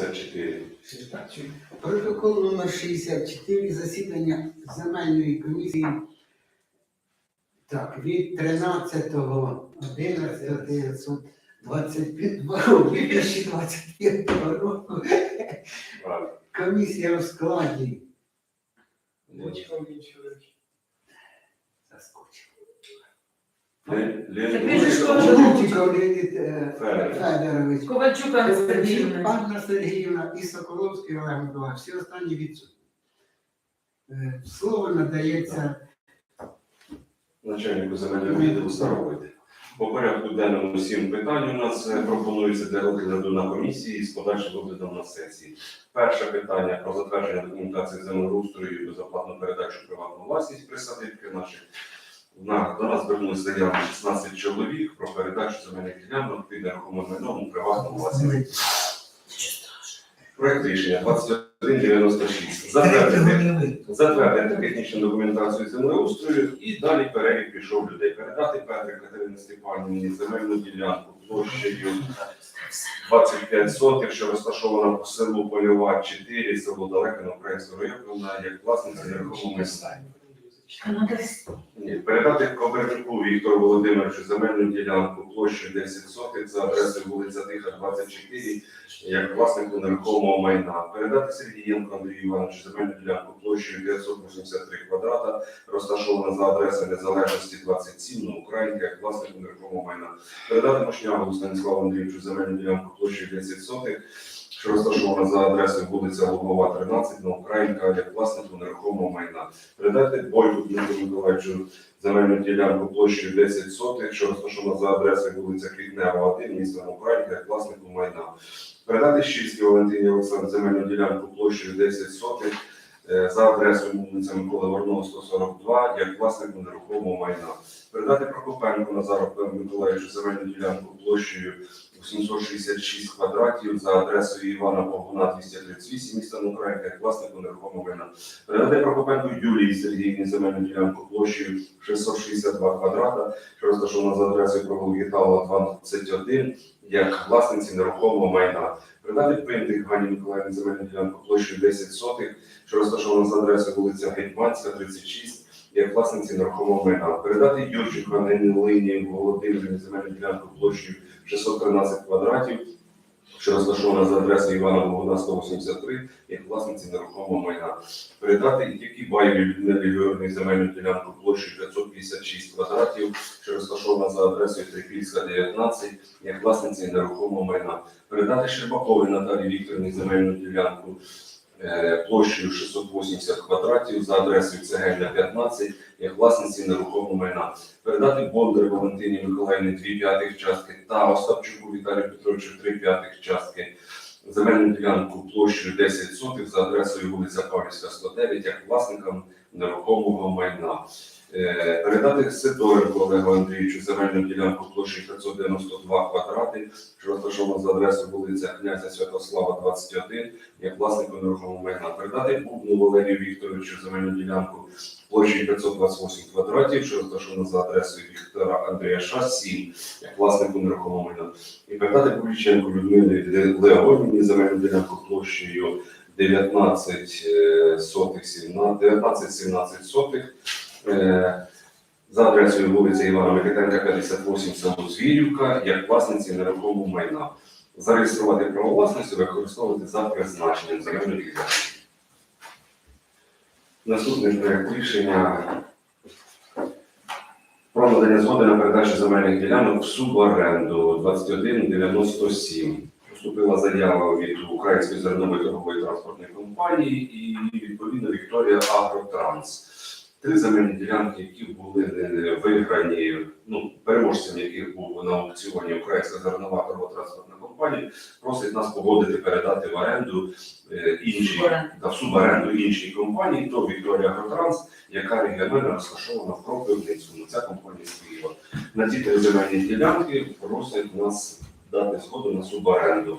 64. Протокол номер 64 засідання земельної комісії. Так, від 13.11.2025 року комісія в складі. Заскочив. Ле- Ле- Так він же ж Ле- теж- Леонід е, Федорович. Ковальчук Анна Сергіївна. Анна Сергіївна і Соколовський Олег Миколаївич. Всі останні відсутні. Е, Слово надається начальнику земельного відділу Старовойти. По порядку денному сім питань у нас е, пропонується для розгляду на комісії з подальшим розглядом на сесії. Перше питання про затвердження документації землеустрою і безоплатну передачу приватну власність присадибки наших. На, до нас звернулися заяви 16 чоловік про передачу земельних ділянок під нерухомим майном у приватну власність. Проект рішення 2196. Затвердити затвердити технічну документацію землеустрою і далі перелік пішов людей. Передати Петрик Катерині Степанівні земельну ділянку площею 25 сотих, що розташована по селу Польова 4, село Далеке на Українського району, як власниця нерухомого майна. Ні, передати Коберчуку Віктору Володимировичу земельну ділянку площею 10 сотих за адресою вулиця Тиха, 24, як власнику нерухомого майна. Передати Сергієнко Андрію Івановичу земельну ділянку площею 983 квадрата, розташована за адресою Незалежності 27 на Українка, як власнику нерухомого майна. Передати Мошнягу Станіславу Андрійовичу земельну ділянку площею 10 сотих, що розташована за адресою вулиця Лугова, 13 на Українка, як власнику нерухомого майна. Передати Бойку Дмитру Миколаївичу земельну ділянку площею 10 сотих, що розташована за адресою вулиця Квітнева, 1, місто Українка, як власнику майна. Передати Щільській Валентині Олександрі земельну ділянку площею 10 сотих е, за адресою вулиця Миколи Варного, 142, як власнику нерухомого майна. Передати Прокопенку Назару Миколаївичу земельну ділянку площею 866 квадратів за адресою Івана Погуна 238 міста Українка, як власнику нерухомого майна. Передати Прокопенку Юлії Сергіївні земельну ділянку площею 662 квадрата, що розташована за адресою провулок Гітала 21, як власниці нерухомого майна. Передати Пинтик Гані Миколаївні земельну ділянку площею 10 сотих, що розташована за адресою вулиця Гетьманська, 36, як власниці нерухомого майна. Передати Юрченко Ангеліні Лині Володимирівні земельну ділянку площею 613 квадратів, що розташована за адресою Івана Богуна 183, як власниці нерухомого майна. Передати Якібаєві Людмилі Георгіївні земельну ділянку площею 556 квадратів, що розташована за адресою Трипільська, 19, як власниці нерухомого майна. Передати Щербаковій Наталії Вікторівні земельну ділянку площею 680 квадратів за адресою Цегельна, 15, як власниці нерухомого майна. Передати Бондар Валентині Миколаївні 2 п'ятих частки та Остапчуку Віталію Петровичу 3 п'ятих частки. Земельну ділянку площею 10 сотих за адресою вулиця Павлівська, 109, як власникам нерухомого майна. Е, Передати Сидоренко Олегу Андрійовичу земельну ділянку площею 592 квадрати, що розташована за адресою вулиця князя Святослава, 21, як власнику нерухомого майна. Передати Бубну Валерію Вікторовичу земельну ділянку площею 528 квадратів, що розташована за адресою Віктора Андріаша, 7, як власнику нерухомого майна. І передати Павліченку Людмилі Леонівні земельну ділянку площею 19 е, сотих 19-17 сотих. Е, За адресою вулиця Івана Микитенка, 58, село Звірівка, як власниці нерухомого майна. Зареєструвати право власності, використовувати за призначенням земельної ділянки. Наступний проект рішення про надання згоди на передачу земельних ділянок в суборенду 2197. Поступила заява від Української зернової торгової транспортної компанії і відповідно Вікторія Агротранс. Три земельні ділянки, які були виграні, ну переможцем яких був на аукціоні Українська зернова торгова транспортна компанія, просить нас погодити передати в оренду е, іншій та в суборенду іншій компанії, то Вікторія Агротранс, яка регіонально розташована в Кропивницькому. Ця компанія з Києва. На ці три земельні ділянки просять нас дати згоду на суборенду.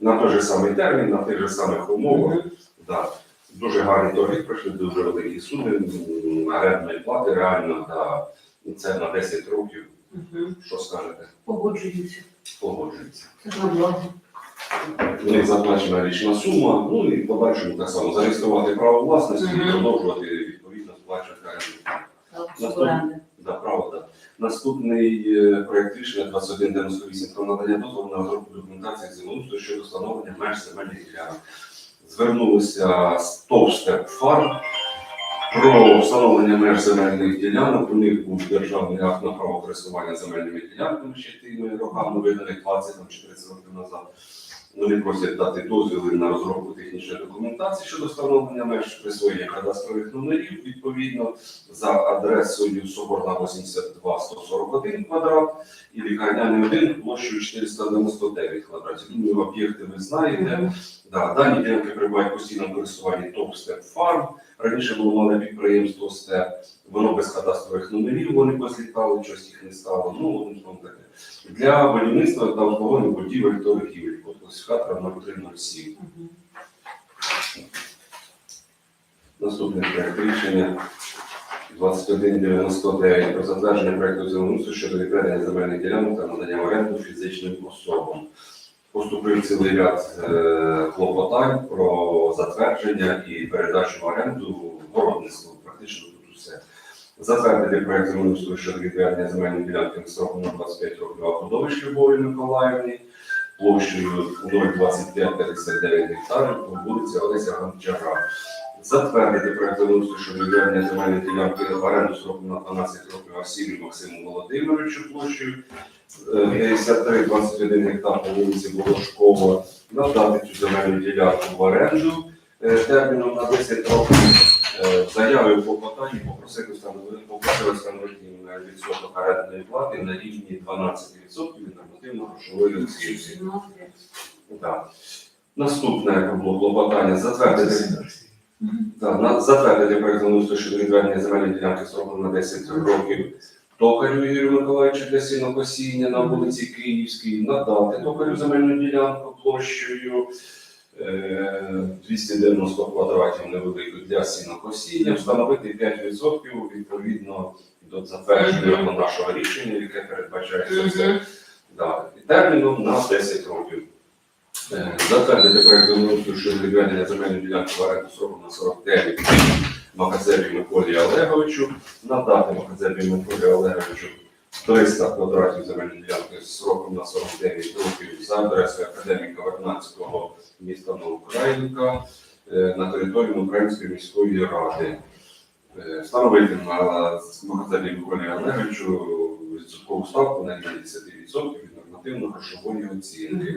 На той же самий термін, на тих же самих умовах. Да. Дуже гарні торги пройшли, дуже великі суми м, орендної плати, реально. І це на 10 років. Мгм. Що скажете? Погоджуюся. Благо. в них заплачена річна сума, ну і подальшому так само зареєструвати право власності і продовжувати відповідно сплачувати оренди. Да, право, да. Наступний е, проект рішення 2198 про надання дозволу на розробку документації землеустрою щодо встановлення меж земельних ділянок. Звернулися з Товстеп Фарм про встановлення меж земельних ділянок. У них був державний акт на право користування земельними ділянками ще тими роками, виданих 20 там, чи 30 років назад. Вони просять дати дозвіли на розробку технічної документації щодо встановлення меж присвоєння кадастрових номерів відповідно за адресою Соборна 82 141 квадрат і лікарняний 1 площею 499 квадратів. Думаю, об'єкти ви знаєте. Да, дані ділянки прибувають постійно користування ТОП Степ Фарм. Раніше було мале підприємство Степ, воно без кадастрових номерів, вони позлітали, щось їх не стало. Ну, словом таке. Для будівництва та обслуговування будівель торгівель, код класифікатора 0307. Наступний проект рішення 2199 про затвердження проекту землеустрою щодо відведення земельних ділянок та надання в оренду фізичним особам. Поступив цілий ряд е, клопотань про затвердження і передачу в оренду городництву. Практично тут усе. Затвердити проєкт землеустрою щодо відведення земельної ділянки сроком на 25 років Авдович Любові Миколаївні площею 0,25-39 гектарів по вулиці Олеся Гончара. Затвердити проект землеустрою щодо відведення земельної ділянки в оренду сроком на 12 років Арсію Максиму Володимировичу площею е, 53-21 гектар по вулиці Волошкова. Надати цю земельну ділянку в оренду е, терміном на 10 років. Е, клопотанні попросити встановити попросили встановити відсоток орендної плати на рівні 12% від нормативно-грошової оцінки. Наступне було клопотання затвердити так, затвердити проект землеустрою щодо відведення земельної ділянки строком на 10 років. Токарю Ігорю Миколаївичу для сінокосіння на вулиці Київській, надати токарю земельну ділянку площею е, 290 квадратів невелику для сінокосіння, встановити 5% відповідно до затвердженого нашого рішення, яке передбачається все. Да, і терміном на 10 років. Затвердити проект землеустрою щодо відведення земельної ділянки в оренду сроком на 49 Маказеві Миколі Олеговичу, надати Маказеві Миколі Олеговичу 300 квадратів земельної ділянки з сроком на 49 років за адресою академіка Вернадського міста Новоукраїнка е, на території Української міської ради. Е, Встановити на Маказеві Миколі Олеговичу відсоткову ставку на рівні 10% від нормативно-грошової оцінки.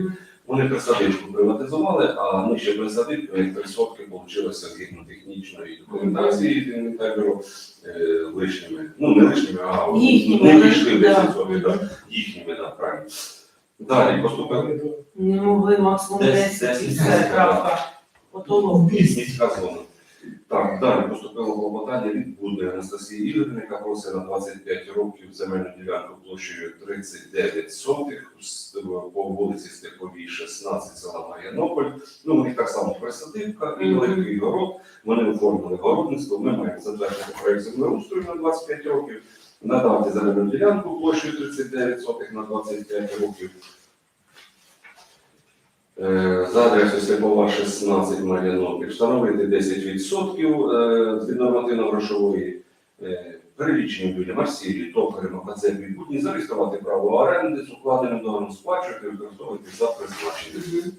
Вони присадибку приватизували, а нижче присадибку, як присотки, вийшло згідно технічної документації інвентарю е, лишніми. Ну, не лишніми, а Їхніми, не війшли да. 10%, да. їхніми, да, правильно. Далі поступили Не могли максимум Десять, 10 і десять, все, десять, крапка. Потолок. міська зона. Так, далі поступило клопотання від Будної Анастасії Ігорівни, яка просить на 25 років земельну ділянку площею 39 сотих по вулиці Степовій, 16 села Мар'янополь. Ну, у них так само присадибка і великий город. Вони оформили городництво. Ми маємо затвердити проект землеустрою на 25 років, надати земельну ділянку площею 39 сотих на 25 років. Е, За адресою Степова 16 Мар'янополь встановити 10% е, від нормативно-грошової е, переліченим людям Арсірі, токарем, АКЦ відбутні, зареєструвати право оренди з укладеним договором сплачувати і використовувати за призначенням.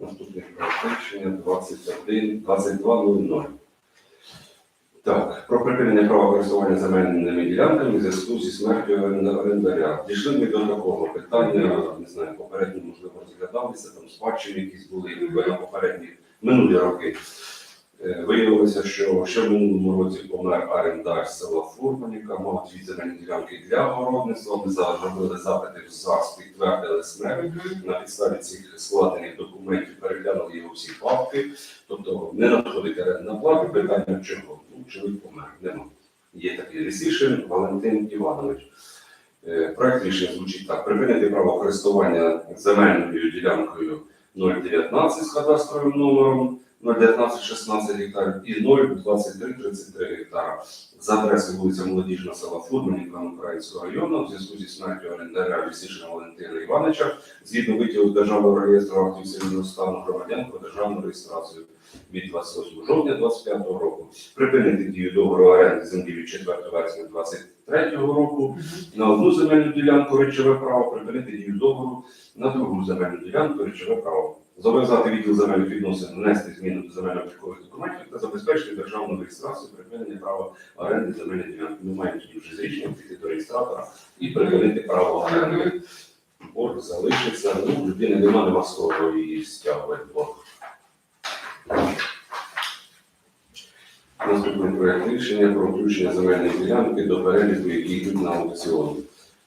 Наступний проект рішення 21 22.00. Так, про припинення права користування земельними ділянками в зв'язку зі смертю оренда- орендаря. Дійшли ми до такого питання, не знаю, попередньо, можливо, розглядалися, там спадщини якісь були якби, на попередні минулі роки. Е, Виявилося, що ще в минулому році помер орендар села Фурманіка, мав дві земельні ділянки для городництва. Ми зробили запити в ЗАГС, підтвердили смерть на підставі цих складених документів переглянули його всі папки, тобто не надходить орендна плата, питання чого? Ну, чоловік помер, нема. Є такий Лісішин Валентин Іванович. Е, Проект рішення звучить так: припинити право користування земельною ділянкою 019 з кадастровим номером, 019-16 гектарів і 023-33 гектара за адресою вулиця Молодіжна, села Фурманівка Українського району в зв'язку зі смертю орендаря Лісишина Валентина Івановича згідно витягу державного реєстру актів цивільного стану громадян про державну реєстрацію від 28 жовтня 2025 року. Припинити дію договору оренди землі від 4 вересня 2023 року на одну земельну ділянку речове право, припинити дію договору на другу земельну ділянку речове право. Зобов'язати відділ земельних відносин внести зміни до земельно-облікових документів та забезпечити державну реєстрацію припинення права оренди земельної ділянки. Тоді вже з рішенням піти до реєстратора і припинити право оренди. Борг залишиться, ну, людини нема, нема і стягувати борг. Наступний проект рішення про включення земельної ділянки до переліку, які йдуть на аукціон.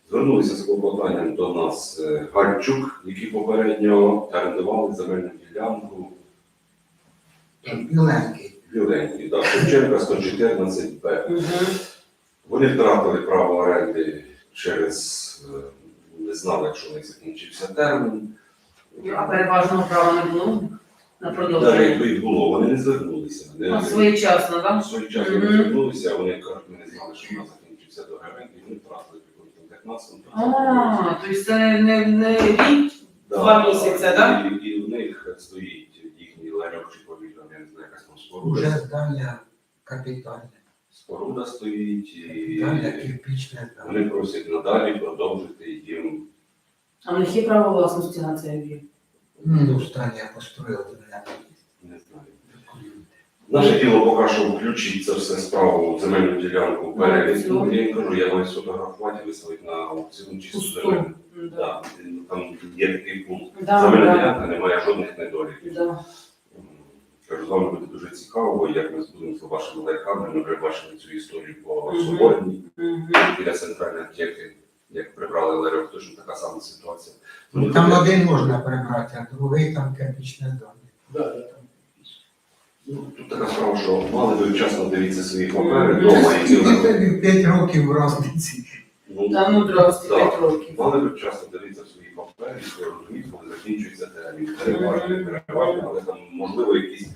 Звернулися з клопотанням до нас е, Гальчук, які попередньо орендували земельну ділянку Біленький. Біленький, да, Шевченка 114 Б. Вони втратили право оренди через е, не знали, якщо у них закінчився термін. А переважного права не було на продовження. якби і було, вони не звернулися. А своєчасно, так? своєчасно не звернулися, а вони кажуть, ми не знали, що у нас закінчився договір, і вони втратили 15 А, тобто це не, не рік. Два місяці, да? І, і в них стоїть їхній ларьок чи повітря, я не знаю, якась там споруда. Уже здання капітальне. Споруда стоїть, і Здання кирпічне. да. вони просять надалі продовжити їм. А в них є право власності на цей об'єкт? Ну, здання построїли мене. Наше діло поки що включить це все справу земельну ділянку в перелік. Ну, Я їм кажу, я маю сфотографувати, виставити на аукціон чисто Пусту. земельну. Да. Да, там є такий пункт. Да, Земельна да, ділянка не має жодних недоліків. да. Кажу, з вами буде дуже цікаво, як ми будемо з вашими лайками. Ми вже бачили цю історію по Мгм. Соборній Мгм. біля центральної аптеки, як прибрали ларьок, точно така сама ситуація. Ну, там один можна прибрати, а другий там кирпічне здання. Ну, Тут така справа, що мали би вчасно дивитися свої папери вдома і тобі 5 років разниці. Ну, Та ну 25 років. Мали би вчасно дивитися свої папери, і розуміти, коли закінчується термін. Переважно, не переважно, але там можливо якісь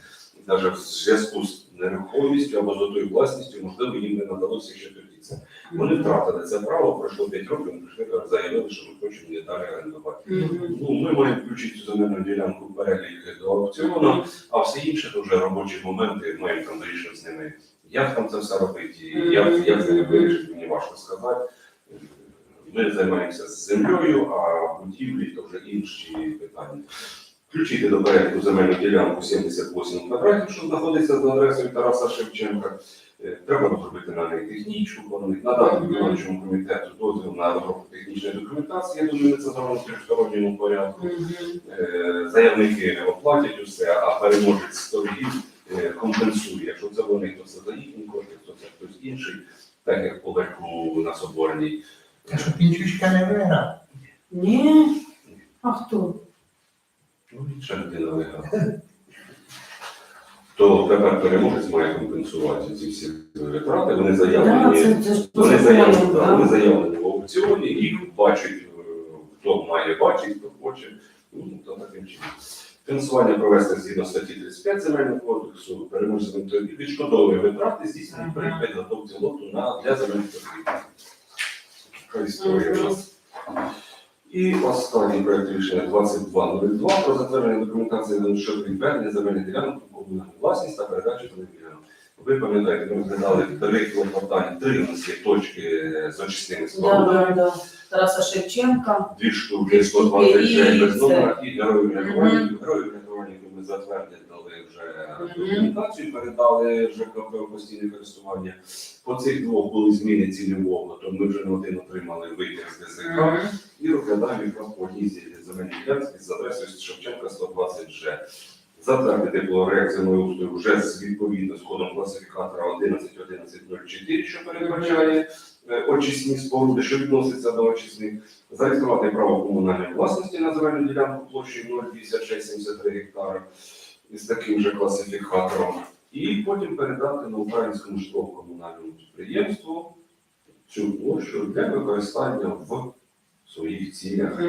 навіть в зв'язку з нерухомістю або з отою власністю, можливо, їм не надалося ще тоді це. Вони втратили це право, пройшло 5 років, вони прийшли заявили, що ми хочемо її далі орендувати. Ну, ми маємо включити цю земельну ділянку в перелік до аукціону, а все інше то вже робочі моменти, маємо там вирішити з ними. Як там це все робити, і як, як це вирішити, мені важко сказати. Ми займаємося з землею, а будівлі то вже інші питання. Включити до переліку земельну ділянку 78 квадратів, що знаходиться за адресою Тараса Шевченка. Е, Треба розробити на неї технічну, надати виконавчому комітету дозвіл на розробку технічної документації. Я думаю, це зробимо в трьохсторонньому порядку. Е, Заявники оплатять усе, а переможець з торгів е, компенсує. Якщо це вони, то це за їхні кошти, якщо це хтось інший, так як по легку на Соборній. Та що пінчучка не виграв. Ні. А хто? Ну, ще людина виграла. То тепер переможець має компенсувати ці всі витрати. Вони Да, заявлені. це, це ж по Вони заявлені, да, да. вони заявлені в аукціоні, їх бачать, е, хто має бачити, хто хоче. Ну, то таким чином. Фінансування провести згідно статті 35 земельного кодексу, переможцем відшкодовує витрати, здійснені при підготовці лоту на для земельних торгів. Така історія у нас. І останній проект рішення 2202 про затвердження документації щодо відведення земельних ділянок у комунальну власність та передачу земельних ділянок. Ви пам'ятаєте, ми розглядали три клопотання, три у нас є точки з очисними Да, спорудами. да, да. Тараса Шевченка. Дві штуки 129 без номера і героїв Мгм. рятувальників. Героїв рятувальників ми затвердили вже документацію, передали ЖКП у постійне користування. По цих двох були зміни цільового, то ми вже не один отримали витяг з ДЗК і розглядаємо якраз по одній з земельних з адресою Шевченка 120 Ж. Затвердити проект землеустрою вже з відповідно з кодом класифікатора 11.11.04, що передбачає е, очисні споруди, що відноситься до очисних, зареєструвати право комунальної власності на земельну ділянку площею 05673 гектара із таким же класифікатором, і потім передати на українському житлово-комунальному підприємству цю площу для використання в своїх цілях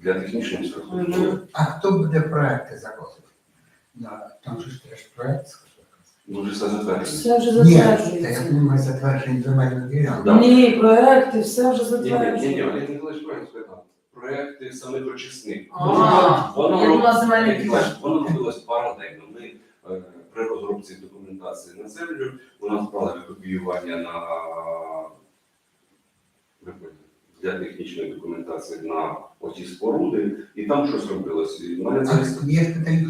для технічної інфраструктури. А хто буде проекти заходити? Да, там же ж теж проект. Дуже все затверджено. Все вже Ні, та я затверджується. думаю, затвердження земельної ділянки. Да. Ні, проекти, все вже Ні, ні, ні, ні, затверджується. Олег правильно сказав. Проекти самих очисних. А, Воно я думала земельний Ні, ділянок. Воно робилось паралельно. Ми е, при розробці документації на землю у нас брали копіювання на ви поняли, для технічної документації на оті споруди, і там щось робилось. І мене це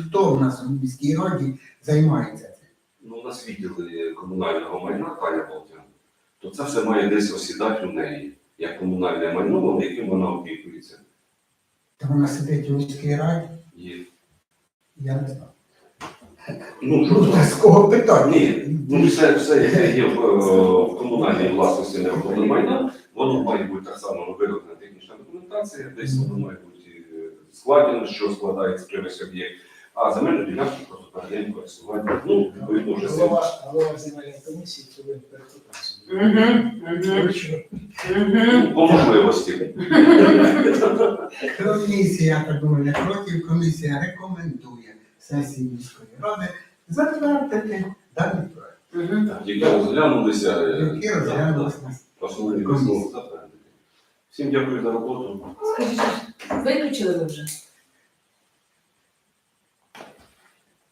хто у нас у міській раді займається цим? ну, у нас відділи комунального майна Таня Болтян, то це все має десь осідати у неї, як комунальне майно, яким вона опікується. Та вона сидить у міській раді, Є. я не знаю. Ну, що Ну, з кого питати? Ні, ну все, все є в, е, в комунальній власності нерухомого майна, воно має бути так само виготовлена технічна документація, десь воно має бути е, складено, що складається при об'єкт, а земельну ділянку просто передаємо користування. Ну, відповідно, вже. Голова, голова земельної комісії повинен. Ну, по можливості. Комісія, я так думаю, не проти, комісія рекомендує сесії міської ради затвердити даний проект, Тільки розглянулися, е, який основні. Всім дякую за роботу. Скажіть, виключили ви вже?